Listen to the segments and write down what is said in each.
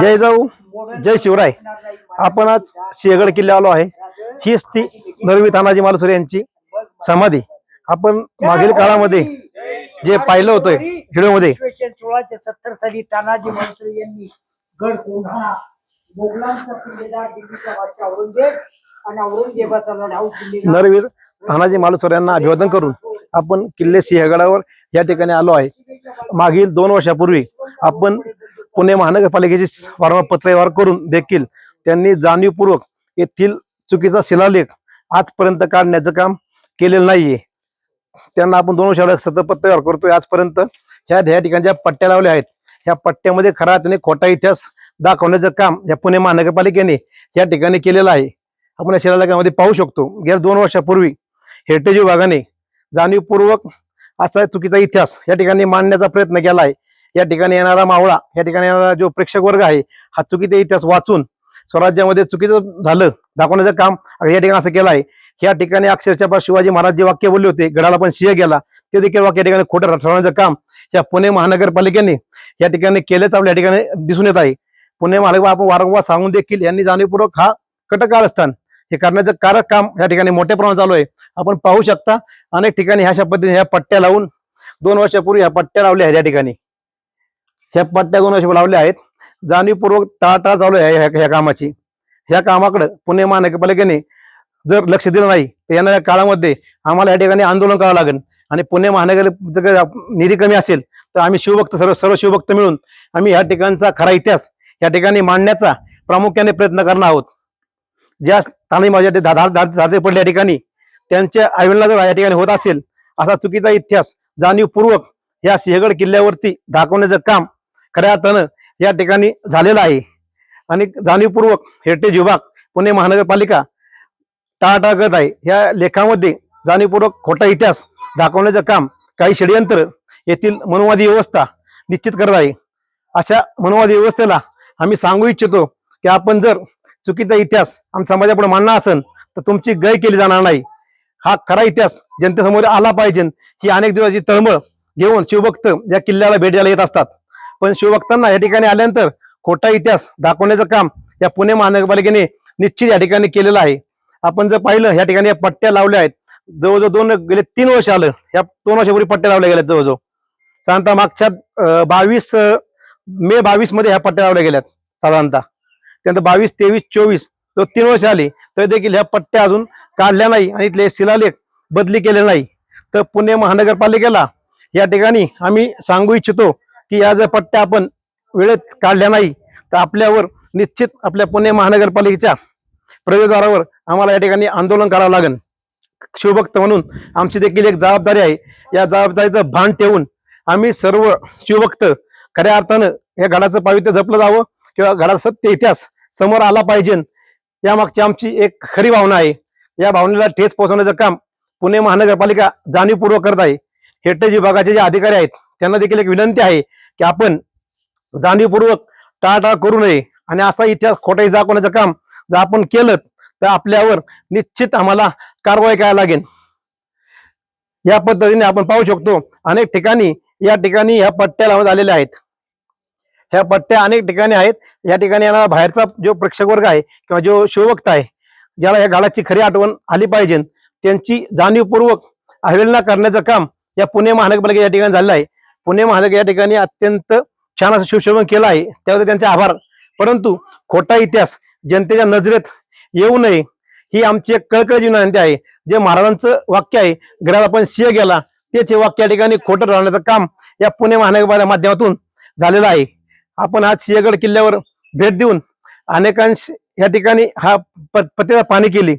जय जाऊ जय शिवराय. आपण आज सिंहगड किल्ल्यावर आलो आहे. हीच ती नरवी तानाजी मालुसरे यांची समाधी. आपण मागील काळामध्ये जे पाहिलं होतं व्हिडिओमध्ये. सोळाशे सत्तर साली तानाजी मालुसरे यांनी गड कोंढाणा मोगलांचा किल्लेदार दिल्लीचा बादशाह औरंगजेब आणि औरंगजेबाचा लढाऊ किल्लेदार नरवीर तानाजी मालुसरे यांना अभिवादन करून आपण किल्ले सिंहगडावर या ठिकाणी आलो आहे. मागील दोन वर्षापूर्वी आपण पुणे महानगरपालिकेची वारंवार पत्रव्यवहार करून देखील त्यांनी जाणीवपूर्वक येथील चुकीचा शिलालेख आजपर्यंत काढण्याचं काम केलेलं नाहीये. त्यांना आपण दोन वर्षाला सतत पत्रव्यवहार करतोय. आजपर्यंत ह्या ह्या ठिकाणी ज्या पट्ट्या लावल्या आहेत ह्या पट्ट्यामध्ये खरा त्याने खोटा इतिहास दाखवण्याचं काम या पुणे महानगरपालिकेने या ठिकाणी केलेलं आहे. आपण या शिलालेखामध्ये पाहू शकतो. गेल्या दोन वर्षापूर्वी हेरिटेज विभागाने जाणीवपूर्वक असा चुकीचा इतिहास या ठिकाणी मांडण्याचा प्रयत्न केला आहे. या ठिकाणी येणारा मावळा या ठिकाणी येणारा जो प्रेक्षक वर्ग आहे हा चुकीचा इतिहास वाचून स्वराज्यामध्ये चुकीचं झालं दाखवण्याचं काम या ठिकाणी असं केलं आहे. या ठिकाणी अक्षरशः शिवाजी महाराज जे वाक्य बोलले होते गडाला पण सिंह गेला ते देखील वाक्य या ठिकाणी खोटं ठरवण्याचं काम या पुणे महानगरपालिकेने या ठिकाणी केलेच आपल्या या ठिकाणी दिसून येत आहे. पुणे महानगर आपण वारंवार सांगून देखील यांनी जाणीवपूर्वक हा कटकारस्थान हे करण्याचं कारक काम या ठिकाणी मोठ्या प्रमाणात चालू आहे. आपण पाहू शकता अनेक ठिकाणी ह्या पद्धतीने ह्या पट्ट्या लावून दोन वर्षापूर्वी ह्या पट्ट्या लावल्या आहेत या ठिकाणी. ह्या पट्ट्या दोन लावल्या आहेत. जाणीवपूर्वक टाळाटाळ चालू आहे ह्या ह्या कामाची. ह्या कामाकडे पुणे महानगरपालिकेने जर लक्ष दिलं नाही तर येणाऱ्या काळामध्ये आम्हाला या ठिकाणी आंदोलन करावं लागेल. आणि पुणे महानगर जर निधी कमी असेल तर आम्ही शिवभक्त सर्व सर्व शिवभक्त मिळून आम्ही ह्या ठिकाणचा खरा इतिहास या ठिकाणी मांडण्याचा प्रामुख्याने प्रयत्न करणार आहोत. ज्या स्थानी माझ्या ते दादा पडल्या ठिकाणी त्यांच्या आयुष्याला जर या ठिकाणी होत असेल असा चुकीचा इतिहास जाणीवपूर्वक या सिंहगड किल्ल्यावरती दाखवण्याचं काम खऱ्या अर्थानं या ठिकाणी झालेला आहे. आणि जाणीवपूर्वक हेरिटेज विभाग पुणे महानगरपालिका टाळाटाळ करत आहे. या लेखामध्ये जाणीवपूर्वक खोटा इतिहास दाखवण्याचं काम काही षडयंत्र येथील मनोवादी व्यवस्था निश्चित करत आहे. अशा मनोवादी व्यवस्थेला आम्ही सांगू इच्छितो की आपण जर चुकीचा इतिहास आमच्या समाजापुढे मांडणार असेल तर तुमची गय केली जाणार नाही. हा खरा इतिहास जनतेसमोर आला पाहिजे. ही अनेक दिवसाची तळमळ घेऊन शिवभक्त या किल्ल्याला भेट द्यायला येत असतात. पण शिवभक्तांना या ठिकाणी आल्यानंतर खोटा इतिहास दाखवण्याचं काम या पुणे महानगरपालिकेने निश्चित या ठिकाणी केलेलं आहे. आपण जर पाहिलं या ठिकाणी या पट्ट्या लावल्या आहेत. जवळजवळ दोन गेले तीन वर्ष आलं. या दोन वर्षापूर्वी पट्ट्या लावल्या गेल्यात जवळजवळ. साधारणतः मागच्या बावीस मे बावीसमध्ये ह्या पट्ट्या लावल्या गेल्यात साधारणतः. त्यानंतर बावीस तेवीस चोवीस तो तीन वर्ष आली तर देखील ह्या पट्ट्या अजून काढल्या नाही आणि इथले शिलालेख बदली केले नाही. तर पुणे महानगरपालिकेला या ठिकाणी आम्ही सांगू इच्छितो की या जर पट्ट्या आपण वेळेत काढल्या नाही तर आपल्यावर निश्चित आपल्या पुणे महानगरपालिकेच्या प्रवेशद्वारावर आम्हाला या ठिकाणी आंदोलन करावं लागेल. शिवभक्त म्हणून आमची देखील एक जबाबदारी आहे. या जबाबदारीचं भान ठेवून आम्ही सर्व शिवभक्त खऱ्या अर्थानं या घडाचं पावित्र्य जपलं जावं किंवा घडाचा सत्य इतिहास समोर आला पाहिजे. यामागची आमची एक खरी भावना आहे. या भावनेला ठेच पोहोचवण्याचं काम पुणे महानगरपालिका जाणीवपूर्वक करत आहे. हेरिटेज विभागाचे जे अधिकारी आहेत त्यांना देखील एक विनंती आहे की आपण जाणीवपूर्वक टाळाटाळ करू नये. आणि असा इतिहास खोटा दाखवण्याचं काम जर आपण केलं तर आपल्यावर निश्चित आम्हाला कारवाई करायला लागेल. या पद्धतीने आपण पाहू शकतो अनेक ठिकाणी या ठिकाणी ह्या पट्ट्या लावण्यात आलेल्या आहेत. ह्या पट्ट्या अनेक ठिकाणी आहेत. या ठिकाणी याला बाहेरचा जो प्रेक्षक वर्ग आहे किंवा जो शिवभक्त आहे ज्याला या गाडाची खरी आठवण आली पाहिजे. त्यांची जाणीवपूर्वक अवहेलना करण्याचं काम या पुणे महानगरपालिका या ठिकाणी झालेलं आहे. पुणे महानगर या ठिकाणी अत्यंत छान असं शिवश्रवण केलं आहे. त्याबद्दल त्यांचे आभार. परंतु खोटा इतिहास जनतेच्या नजरेत येऊ नये ही आमची एक कळकळीची विनंती आहे. जे महाराजांचं वाक्य आहे घरात आपण सिंह गेला तेच हे वाक्य या ठिकाणी खोटं राहण्याचं काम या पुणे महानगरपालिका माध्यमातून झालेलं आहे. आपण आज सिंहगड किल्ल्यावर भेट देऊन अनेकांश या ठिकाणी हा प- पाणी केली.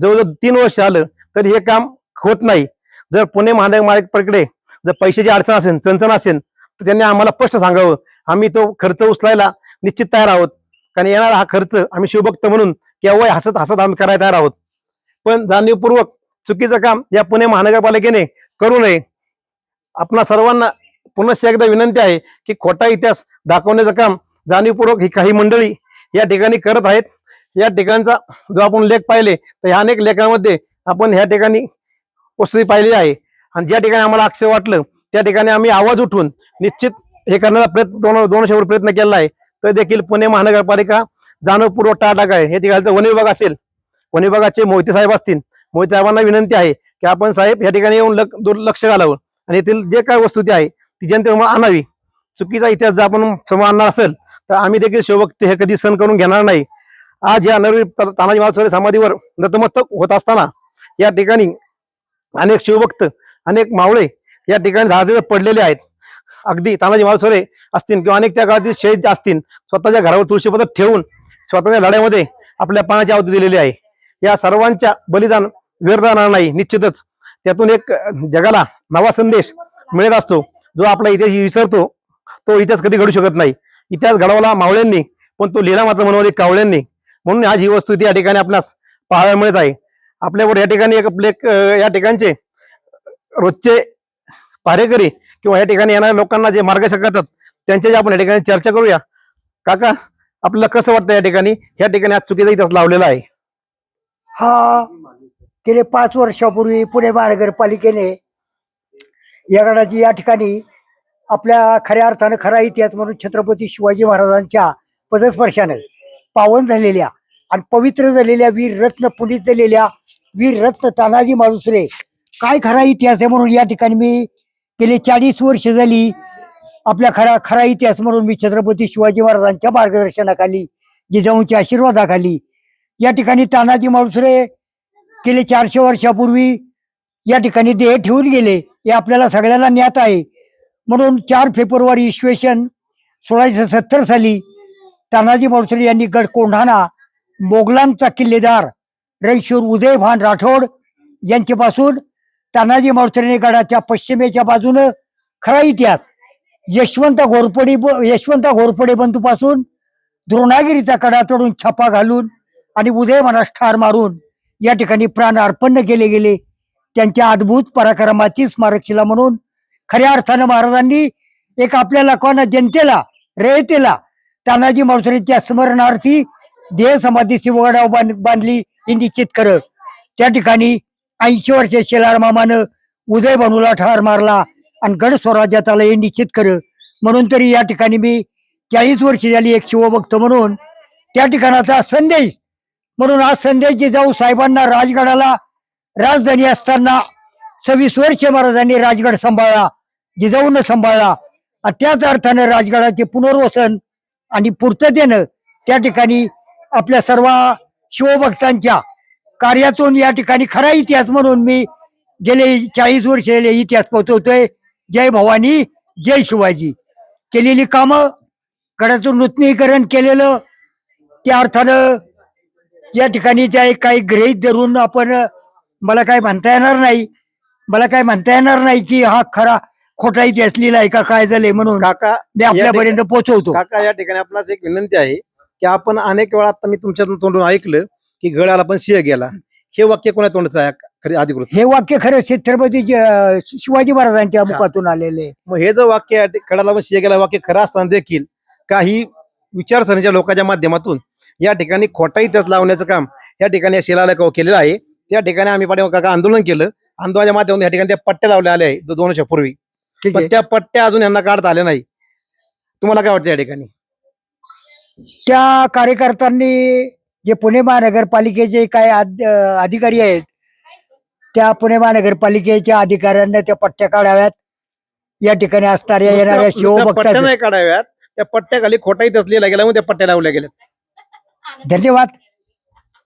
जवळजवळ तीन वर्ष आलं तर हे काम होत नाही. जर पुणे महानगरपालिकेकडे जर पैशाची अडचण असेल चणचण असेल तर त्यांनी आम्हाला स्पष्ट सांगावं. आम्ही तो खर्च उचलायला निश्चित तयार आहोत. कारण येणारा हा खर्च आम्ही शिवभक्त म्हणून केव्हा हसत हसत आम्ही करायला तयार आहोत. पण जाणीवपूर्वक चुकीचं काम या पुणे महानगरपालिकेने करू नये. आपणा सर्वांना पुनश्च एकदा विनंती आहे की खोटा इतिहास दाखवण्याचं काम जाणीवपूर्वक ही काही मंडळी या ठिकाणी करत आहेत. या ठिकाणचा जो आपण लेख पाहिले तर ह्या अनेक लेखांमध्ये आपण ह्या ठिकाणी वस्तुस्थिती पाहिली आहे. आणि ज्या ठिकाणी आम्हाला आक्षेप वाटलं त्या ठिकाणी आम्ही आवाज उठवून निश्चित हे करण्याचा प्रयत्न दोन दोन प्रयत्न केला आहे. तर देखील पुणे महानगरपालिका जाणीवपूर्वक टाळाटाक आहे. हे ठिकाणी वन विभाग असेल वन विभागाचे मोहिते साहेब असतील. मोहिते साहेबांना विनंती आहे की आपण साहेब या ठिकाणी येऊन लक्ष घालावं. आणि येथील जे काय वस्तू आहे ती जनतेसमोर आणावी. चुकीचा इतिहास जर आपण समोर आणणार असेल तर आम्ही देखील शिवभक्त हे कधी सण करून घेणार नाही. आज या नरवी तानाजी महाराज समाधीवर नतमस्तक होत असताना या ठिकाणी अनेक शिवभक्त अनेक मावळे या ठिकाणी झाडे पडलेले आहेत. अगदी तानाजी मालसोरे असतील किंवा अनेक त्या काळातील शहीद असतील स्वतःच्या घरावर तुळशीपत्र ठेवून स्वतःच्या लढ्यामध्ये आपल्या पाण्याची आवती दिलेली आहे. या सर्वांच्या बलिदान व्यर्थ नाही निश्चितच. त्यातून एक जगाला नवा संदेश मिळत असतो जो आपला इतिहास विसरतो तो इतिहास कधी घडू शकत नाही. इतिहास घडवला मावळ्यांनी पण तो लिहिला मात्र मनोरी कावळ्यांनी. म्हणून आज ही वस्तू ती या ठिकाणी आपल्यास पाहायला मिळत आहे. आपल्यावर या ठिकाणी एक आपले या ठिकाणचे रोजचे पारेकरी किंवा या ठिकाणी येणाऱ्या लोकांना जे मार्गदर्शक करतात त्यांच्याशी आपण या ठिकाणी चर्चा करूया. काका आपल्याला कसं वाटतं या ठिकाणी? या ठिकाणी आज चुकीचा इतिहास लावलेला आहे. हा गेले पाच वर्षापूर्वी पुणे महानगरपालिकेने या या ठिकाणी आपल्या खऱ्या अर्थानं खरा इतिहास म्हणून छत्रपती शिवाजी महाराजांच्या पदस्पर्शाने पावन झालेल्या आणि पवित्र झालेल्या वीर रत्न पुनीत झालेल्या वीर रत्न तानाजी मालुसरे काय खरा इतिहास आहे म्हणून या ठिकाणी मी गेले चाळीस वर्ष झाली. आपल्या खरा खरा इतिहास म्हणून मी छत्रपती शिवाजी महाराजांच्या मार्गदर्शनाखाली जिजाऊंच्या आशीर्वादाखाली या ठिकाणी तानाजी माळुसरे गेले चारशे वर्षापूर्वी या ठिकाणी देह ठेवून गेले. हे आपल्याला सगळ्यांना ज्ञात आहे. म्हणून चार फेब्रुवारी इसवेसन सोळाशे सत्तर साली तानाजी माळुसरे यांनी गड कोंढाणा मोगलांचा किल्लेदार रईशूर उदयभान राठोड यांच्यापासून तानाजी मालुसरेने गडाच्या पश्चिमेच्या बाजूनं खरा इतिहास. यशवंत घोरपडी ब- यशवंत घोरपडे बंधूपासून द्रोणागिरीचा कडा तोडून छापा घालून आणि उदयमानास ठार मारून या ठिकाणी प्राण अर्पण केले गेले. त्यांच्या अद्भुत पराक्रमाची स्मारकशिला म्हणून खऱ्या अर्थानं महाराजांनी एक आपल्याला कोणा जनतेला रयतेला तानाजी मावसरेच्या स्मरणार्थी देह समाधी शिवगडाव बांध बांधली ही निश्चित कर त्या ठिकाणी ऐंशी वर्ष शेलार मामानं उदय बनूला ठार मारला आणि गड स्वराज्यात आला हे निश्चित कर म्हणून तरी या ठिकाणी मी चाळीस वर्ष झाली एक शिवभक्त म्हणून. त्या ठिकाणाचा संदेश. म्हणून आज संदेश जिजाऊ साहेबांना राजगडाला राजधानी असताना सव्वीस वर्ष महाराजांनी राजगड सांभाळला जिजाऊनं सांभाळला. आणि त्याच अर्थानं राजगडाचे पुनर्वसन आणि पूर्ततेनं त्या ठिकाणी आपल्या सर्व शिवभक्तांच्या कार्यातून या ठिकाणी खरा इतिहास म्हणून मी गेले चाळीस वर्ष झाले इतिहास पोहोचवतोय. जय भवानी जय शिवाजी. केलेली कामं गडाचं नूतनीकरण केलेलं त्या अर्थानं या ठिकाणी ज्या काही गृहित धरून आपण मला काय म्हणता येणार नाही. मला काय म्हणता येणार नाही की हा खरा खोटा इतिहास लिहिलाय का काय झालंय म्हणून काका मी आपल्यापर्यंत पोहोचवतो. काका या ठिकाणी आपणास एक विनंती आहे की आपण अनेक वेळा आता मी तुमच्या तोंडून ऐकलं की गडाला पण सिंह गेला. हे. वाक्य कोणा तोंडाचं आहे? खरे अधिकृत हे वाक्य खरं छत्रपती ज- शिवाजी महाराजांच्या मुखातून आलेले. मग हे जर वाक्य ठिक- गडाला पण सिंह गेला वाक्य खरं असताना देखील काही विचारसरणीच्या लोकांच्या माध्यमातून या ठिकाणी खोटा इतिहास लावण्याचं काम या ठिकाणी या शिलालेखावर केलेलं आहे. त्या ठिकाणी आम्ही पाठीमागे काका आंदोलन केलं. आंदोलनाच्या माध्यमातून या ठिकाणी त्या पट्ट्या लावल्या आल्या आहे दो- दोन वर्षापूर्वी. ठीक पण आहे त्या पट्ट्या अजून यांना काढता आल्या नाही. तुम्हाला काय वाटतं या ठिकाणी? त्या कार्यकर्त्यांनी जे पुणे महानगरपालिकेचे अं, अधिकारी आहेत त्या पुणे महानगरपालिकेच्या अधिकाऱ्यांना त्या पट्ट्या काढाव्यात. या ठिकाणी असणाऱ्या येणाऱ्या पट्ट्या नाही काढाव्यात त्या पट्ट्याखाली खोटा इतिहास लिहिला गेला म्हणून त्या पट्ट्या लावल्या गेल्या धन्यवाद.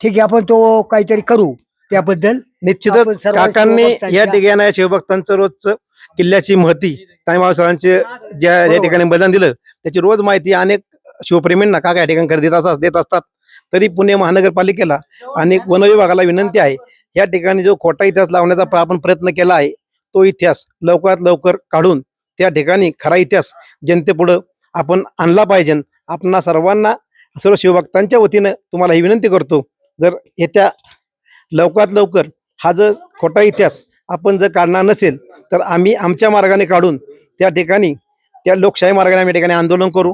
ठीक आहे आपण तो काहीतरी करू त्याबद्दल. आपण निश्चितच सर्व काकांनी शिवभक्तांच्या- या ठिकाणी शिवभक्तांचं रोजचं किल्ल्याची महती सरांचे ज्या या बरोबर. ठिकाणी बलिदान दिलं त्याची रोज माहिती अनेक शिवप्रेमींना काका या ठिकाणी देत असतात देत असतात. तरी पुणे महानगरपालिकेला आणि वन विभागाला विनंती आहे. या ठिकाणी जो खोटा इतिहास लावण्याचा आपण प्रयत्न केला आहे तो इतिहास लवकरात लवकर काढून त्या ठिकाणी खरा इतिहास जनतेपुढं आपण आणला पाहिजे. आपणा सर्वांना सर्व शिवभक्तांच्या वतीनं तुम्हाला ही विनंती करतो जर येत्या लवकरात लवकर हा जर खोटा इतिहास आपण जर काढणार नसेल तर आम्ही आमच्या मार्गाने काढून त्या ठिकाणी त्या लोकशाही मार्गाने आम्ही ठिकाणी आंदोलन करू.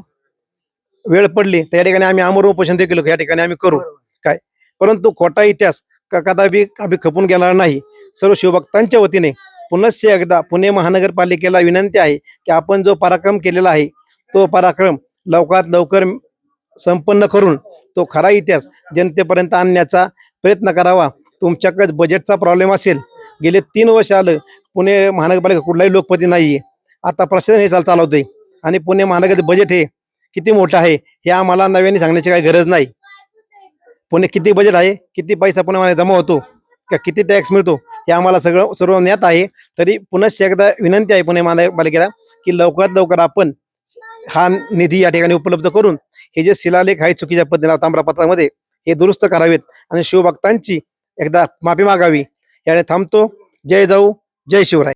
वेळ पडली तर या ठिकाणी आम्ही आमर उपोषण देखील या ठिकाणी आम्ही करू. काय? परंतु खोटा इतिहास क- कदापि आम्ही खपून घेणार नाही. सर्व शिवभक्तांच्या वतीने पुनश्च एकदा पुणे महानगरपालिकेला विनंती आहे की आपण जो पराक्रम केलेला आहे तो पराक्रम लवकरात लवकर संपन्न करून तो खरा इतिहास जनतेपर्यंत आणण्याचा प्रयत्न करावा. तुमच्याकडे बजेटचा प्रॉब्लेम असेल. गेले तीन वर्ष आलं पुणे महानगरपालिका कुठलाही लोकपती नाहीये. आता प्रशासन हे चाल चालवते आणि पुणे महानगराचं बजेट हे किती मोठं आहे हे आम्हाला नव्याने सांगण्याची काही गरज नाही. पुणे किती बजेट आहे किती पैसा पुणे जमा होतो का किती टॅक्स मिळतो हे आम्हाला सगळं सर्व ज्ञात आहे. तरी पुनश्च एकदा विनंती आहे पुणे महानगरपालिकेला की लवकरात लवकर आपण हा निधी या ठिकाणी उपलब्ध करून हे जे शिलालेख आहे चुकीच्या पद्धतीला ताम्रपत्रामध्ये हे दुरुस्त करावेत. आणि शिवभक्तांची एकदा माफी मागावी. याने थांबतो. जय जाऊ जय शिवराय.